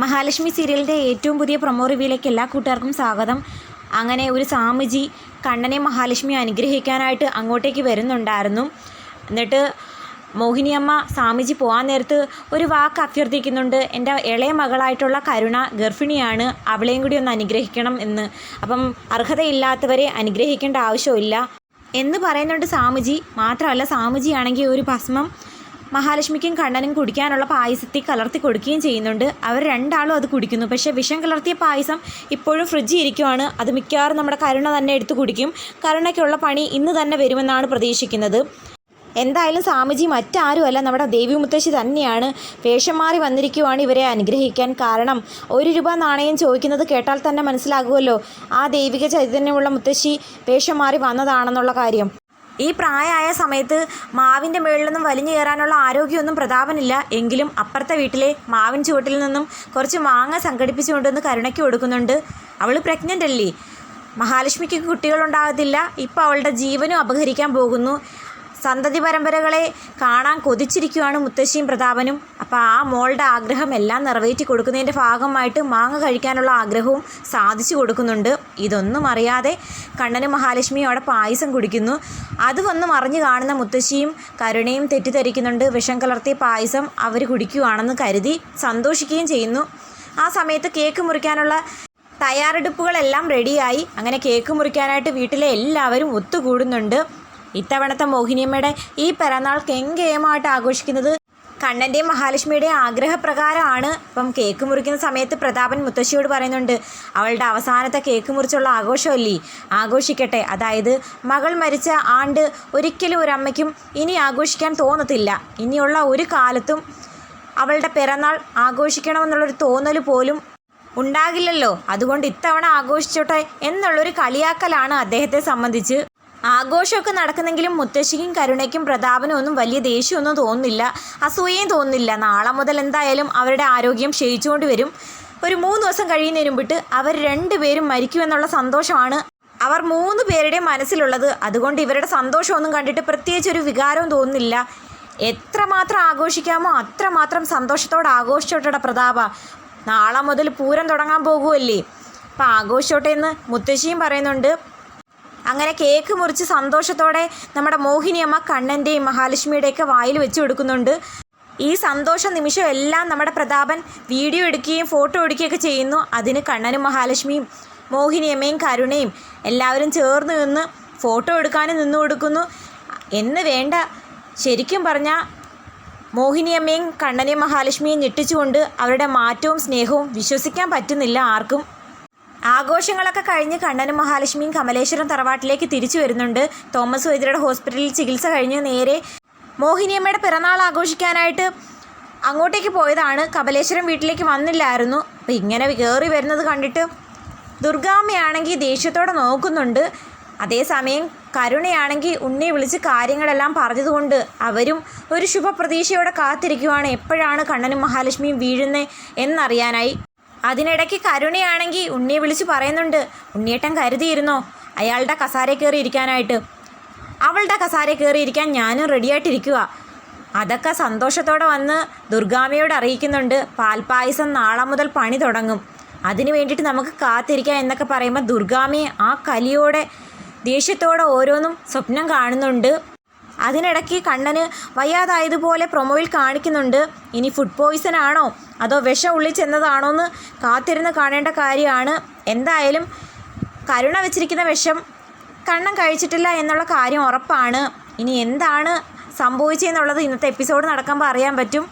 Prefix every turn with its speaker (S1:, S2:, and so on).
S1: മഹാലക്ഷ്മി സീരിയലിന്റെ ഏറ്റവും പുതിയ പ്രൊമോ റിവ്യൂയിലേക്ക് എല്ലാ കൂട്ടുകാർക്കും സ്വാഗതം. അങ്ങനെ ഒരു സ്വാമിജി കണ്ണനെ മഹാലക്ഷ്മി അനുഗ്രഹിക്കാനായിട്ട് അങ്ങോട്ടേക്ക് വരുന്നുണ്ടായിരുന്നു. എന്നിട്ട് മോഹിനിയമ്മ സ്വാമിജി പോകാൻ നേരത്ത് ഒരു വാക്ക് അഭ്യർത്ഥിക്കുന്നുണ്ട്. എന്റെ ഇളയ മകളായിട്ടുള്ള കരുണ ഗർഭിണിയാണ്. അവളെയും കൂടി ഒന്ന് അനുഗ്രഹിക്കണം എന്ന്. അപ്പം അർഹതയില്ലാത്തവരെ അനുഗ്രഹിക്കേണ്ട ആവശ്യമില്ല എന്ന് പറയുന്നുണ്ട് സ്വാമിജി. മാത്രമല്ല സ്വാമിജിയാണെങ്കിൽ ഒരു ഭസ്മം മഹാലക്ഷ്മിക്കും കണ്ണനും കുടിക്കാനുള്ള പായസത്തിൽ കലർത്തി കൊടുക്കുകയും ചെയ്യുന്നുണ്ട്. അവർ രണ്ടാളും അത് കുടിക്കുന്നു. പക്ഷേ വിഷം കലർത്തിയ പായസം ഇപ്പോഴും ഫ്രിഡ്ജിൽ ഇരിക്കുവാണ്. അത് മിക്കവാറും നമ്മുടെ കരുണ തന്നെ എടുത്തു കുടിക്കും. കരുണയ്ക്കുള്ള പണി ഇന്ന് തന്നെ വരുമെന്നാണ് പ്രതീക്ഷിക്കുന്നത്. എന്തായാലും സ്വാമിജി മറ്റാരുമല്ല നമ്മുടെ ദേവി മുത്തശ്ശി തന്നെയാണ്. വേഷം മാറി വന്നിരിക്കുവാണ് ഇവരെ അനുഗ്രഹിക്കാൻ കാരണം. ഒരു രൂപ നാണയം ചോദിക്കുന്നത് കേട്ടാൽ തന്നെ മനസ്സിലാകുമല്ലോ. ആ ദൈവിക ചൈതന്യമുള്ള മുത്തശ്ശി വേഷം മാറി വന്നതാണെന്നുള്ള കാര്യം. ഈ പ്രായമായ സമയത്ത് മാവിന്റെ മുകളിൽ നിന്നും വലിഞ്ഞു കയറാനുള്ള ആരോഗ്യമൊന്നും പ്രതാപനില്ല. എങ്കിലും അപ്പുറത്തെ വീട്ടിലെ മാവിൻ ചുവട്ടിൽ നിന്നും കുറച്ച് മാങ്ങ സംഘടിപ്പിച്ചുകൊണ്ടുവന്ന് കരുണയ്ക്ക് കൊടുക്കുന്നുണ്ട്. അവൾ പ്രഗ്നന്റ് അല്ലേ? മഹാലക്ഷ്മിക്ക് കുട്ടികളുണ്ടാകത്തില്ല ഇപ്പോൾ അവളുടെ ജീവനും അപഹരിക്കാൻ പോകുന്നു. സന്തതി പരമ്പരകളെ കാണാൻ കൊതിച്ചിരിക്കുവാണ് മുത്തശ്ശിയും പ്രതാപനും. അപ്പോൾ ആ മോളുടെ ആഗ്രഹം എല്ലാം നിറവേറ്റി കൊടുക്കുന്നതിന്റെ ഭാഗമായിട്ട് മാങ്ങ കഴിക്കാനുള്ള ആഗ്രഹവും സാധിച്ചു കൊടുക്കുന്നുണ്ട്. ഇതൊന്നും അറിയാതെ കണ്ണനും മഹാലക്ഷ്മിയും അവിടെ പായസം കുടിക്കുന്നു. അത് വന്ന് മറിഞ്ഞു കാണുന്ന മുത്തശ്ശിയും കരുണയും തെറ്റിദ്ധരിക്കുന്നുണ്ട്. വിഷം കലർത്തിയ പായസം അവർ കുടിക്കുവാണെന്ന് കരുതി സന്തോഷിക്കുകയും ചെയ്യുന്നു. ആ സമയത്ത് കേക്ക് മുറിക്കാനുള്ള തയ്യാറെടുപ്പുകളെല്ലാം റെഡിയായി. അങ്ങനെ കേക്ക് മുറിക്കാനായിട്ട് വീട്ടിലെ എല്ലാവരും ഒത്തുകൂടുന്നുണ്ട്. ഇത്തവണത്തെ മോഹിനിയമ്മയുടെ ഈ പിറന്നാൾ കെങ്കേയമായിട്ട് ആഘോഷിക്കുന്നത് കണ്ണന്റെയും മഹാലക്ഷ്മിയുടെയും ആഗ്രഹപ്രകാരമാണ്. ഇപ്പം കേക്ക് മുറിക്കുന്ന സമയത്ത് പ്രതാപൻ മുത്തശ്ശിയോട് പറയുന്നുണ്ട് അവളുടെ അവസാനത്തെ കേക്ക് മുറിച്ചുള്ള ആഘോഷമല്ലേ? ആഘോഷിക്കട്ടെ. അതായത് മകൾ മരിച്ച ആണ്ട് ഒരിക്കലും ഒരു അമ്മയ്ക്കും ഇനി ആഘോഷിക്കാൻ തോന്നത്തില്ല. ഇനിയുള്ള ഒരു കാലത്തും അവളുടെ പിറന്നാൾ ആഘോഷിക്കണമെന്നുള്ളൊരു തോന്നൽ പോലും ഉണ്ടാകില്ലല്ലോ. അതുകൊണ്ട് ഇത്തവണ ആഘോഷിച്ചോട്ടെ എന്നുള്ളൊരു കളിയാക്കലാണ് അദ്ദേഹത്തെ സംബന്ധിച്ച്. ആഘോഷമൊക്കെ നടക്കുന്നെങ്കിലും മുത്തശ്ശിക്കും കരുണയ്ക്കും പ്രതാപനും ഒന്നും വലിയ ദേഷ്യമൊന്നും തോന്നുന്നില്ല. അസൂയയും തോന്നുന്നില്ല. നാളെ മുതൽ എന്തായാലും അവരുടെ ആരോഗ്യം ക്ഷയിച്ചുകൊണ്ട് വരും. ഒരു മൂന്ന് ദിവസം കഴിയുന്നതിന് മുമ്പിട്ട് അവർ രണ്ടുപേരും മരിക്കുമെന്നുള്ള സന്തോഷമാണ് അവർ മൂന്ന് പേരുടെ മനസ്സിലുള്ളത്. അതുകൊണ്ട് ഇവരുടെ സന്തോഷമൊന്നും കണ്ടിട്ട് പ്രത്യേകിച്ച് ഒരു വികാരവും തോന്നുന്നില്ല. എത്രമാത്രം ആഘോഷിക്കാമോ അത്രമാത്രം സന്തോഷത്തോടെ ആഘോഷിച്ചോട്ടെ പ്രതാപ. നാളെ മുതൽ പൂരം തുടങ്ങാൻ പോകുമല്ലേ അപ്പം ആഘോഷിച്ചോട്ടെ എന്ന് മുത്തശ്ശിയും പറയുന്നുണ്ട്. അങ്ങനെ കേക്ക് മുറിച്ച് സന്തോഷത്തോടെ നമ്മുടെ മോഹിനിയമ്മ കണ്ണന്റെയും മഹാലക്ഷ്മിയുടെയൊക്കെ വായിൽ വെച്ച് കൊടുക്കുന്നുണ്ട്. ഈ സന്തോഷ നിമിഷം എല്ലാം നമ്മുടെ പ്രതാപൻ വീഡിയോ എടുക്കുകയും ഫോട്ടോ എടുക്കുകയൊക്കെ ചെയ്യുന്നു. അതിന് കണ്ണനും മഹാലക്ഷ്മിയും മോഹിനിയമ്മയും കരുണയും എല്ലാവരും ചേർന്ന് നിന്ന് ഫോട്ടോ എടുക്കാനും നിന്നു കൊടുക്കുന്നു. എന്ന് വേണ്ട. ശരിക്കും പറഞ്ഞാൽ മോഹിനിയമ്മയും കണ്ണനെയും മഹാലക്ഷ്മിയും ഞെട്ടിച്ചുകൊണ്ട് അവരുടെ മാറ്റവും സ്നേഹവും വിശ്വസിക്കാൻ പറ്റുന്നില്ല ആർക്കും. ആഘോഷങ്ങളൊക്കെ കഴിഞ്ഞ് കണ്ണനും മഹാലക്ഷ്മിയും കമലേശ്വരം തറവാട്ടിലേക്ക് തിരിച്ചു വരുന്നുണ്ട്. തോമസ് വൈദ്യരുടെ ഹോസ്പിറ്റലിൽ ചികിത്സ കഴിഞ്ഞ് നേരെ മോഹിനിയമ്മയുടെ പിറന്നാൾ ആഘോഷിക്കാനായിട്ട് അങ്ങോട്ടേക്ക് പോയതാണ്. കമലേശ്വരം വീട്ടിലേക്ക് വന്നില്ലായിരുന്നു. അപ്പോൾ ഇങ്ങനെ കയറി വരുന്നത് കണ്ടിട്ട് ദുർഗാമ്മയാണെങ്കിൽ ദേഷ്യത്തോടെ നോക്കുന്നുണ്ട്. അതേസമയം കരുണയാണെങ്കിൽ ഉണ്ണി വിളിച്ച് കാര്യങ്ങളെല്ലാം പറഞ്ഞതുകൊണ്ട് അവരും ഒരു ശുഭപ്രതീക്ഷയോടെ കാത്തിരിക്കുവാണ്. എപ്പോഴാണ് കണ്ണനും മഹാലക്ഷ്മിയും വീഴുന്നത് എന്നറിയാനായി. അതിനിടയ്ക്ക് കരുണയാണെങ്കിൽ ഉണ്ണിയെ വിളിച്ച് പറയുന്നുണ്ട്. ഉണ്ണിയേട്ടൻ കരുതിയിരുന്നോ? അയാളുടെ കസാര കയറി ഇരിക്കാനായിട്ട്. അവളുടെ കസാര കയറി ഇരിക്കാൻ ഞാനും റെഡിയായിട്ടിരിക്കുക അതൊക്കെ സന്തോഷത്തോടെ വന്ന് ദുർഗാമയോട് അറിയിക്കുന്നുണ്ട്. പാൽപ്പായസം നാളെ മുതൽ പണി തുടങ്ങും. അതിനു വേണ്ടിയിട്ട് നമുക്ക് കാത്തിരിക്കാം എന്നൊക്കെ പറയുമ്പോൾ ദുർഗാമയെ ആ കലിയോടെ ദേഷ്യത്തോടെ ഓരോന്നും സ്വപ്നം കാണുന്നുണ്ട്. അതിനിടയ്ക്ക് കണ്ണന് വയ്യാതായതുപോലെ പ്രൊമോയിൽ കാണിക്കുന്നുണ്ട്. ഇനി ഫുഡ് പോയിസൺ ആണോ? അതോ വിഷം ഉള്ളിൽ ചെന്നതാണോ എന്ന് കാത്തിരുന്ന് കാണേണ്ട കാര്യമാണ്. എന്തായാലും കരുണ വെച്ചിരിക്കുന്ന വിഷം കണ്ണൻ കഴിച്ചിട്ടില്ല എന്നുള്ള കാര്യം ഉറപ്പാണ്. ഇനി എന്താണ് സംഭവിച്ചതെന്നുള്ളത് ഇന്നത്തെ എപ്പിസോഡ് നടക്കുമ്പോൾ അറിയാൻ പറ്റും.